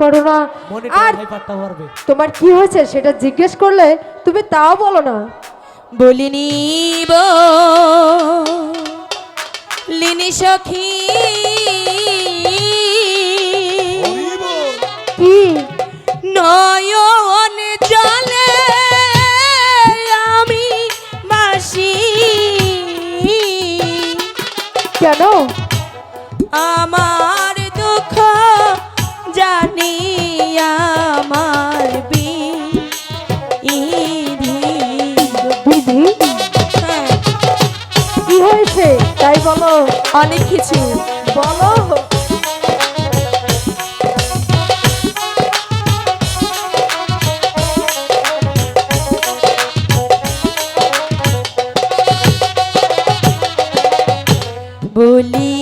করো না। আর তোমার কি হয়েছে? সেটা জিজ্ঞেস করলে তুমি তাও বলো না। বলিনি লিনি সখী। কি? নয়ন জলে আমি বাসি। কেন? আমার দুঃখ জানি আমার বি কি হয়েছে? তাই বলো অনেক কিছু বলো। বলি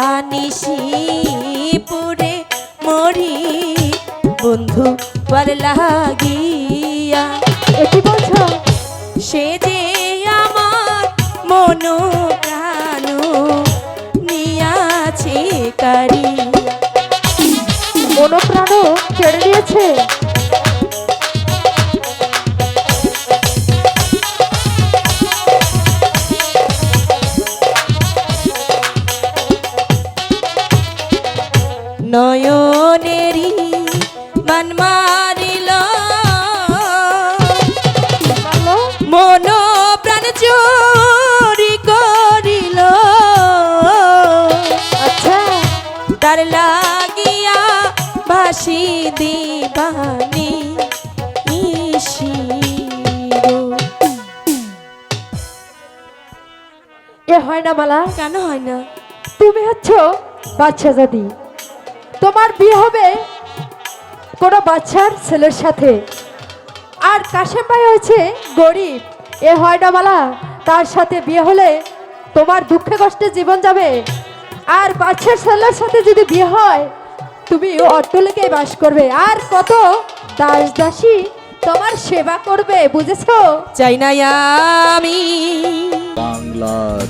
দিবানিশি পুরে মরি। বন্ধু পর লাগিয়া। এটি বলছো? সে যে আমার মন প্রাণ নিয়াছে কারি। মনোপ্রাণ ছেড়ে দিয়েছে? নয়নেরি মান মারিল মন প্রাণ চুরি করিল। আচ্ছা। তার লাগিয়া ভাসি দিবানি ইসিরো। এ হয় না মালা কেন হয় না? তুমি হচ্ছ বাচ্চা জাতি তোমার বিয়ে হবে কোনো বাচ্চার ছেলের সাথে। আর কাশেম ভাই হয়েছে গরিব। এ হয় না মালা তার সাথে বিয়ে হলে তোমার দুঃখে কষ্টে জীবন যাবে। আর বাচ্চার ছেলের সাথে যদি বিয়ে হয় তুমি অট্টলিকে বাস করবে। আর কত দাস দাসী তোমার সেবা করবে বুঝেছ? চাই না আমি বাংলার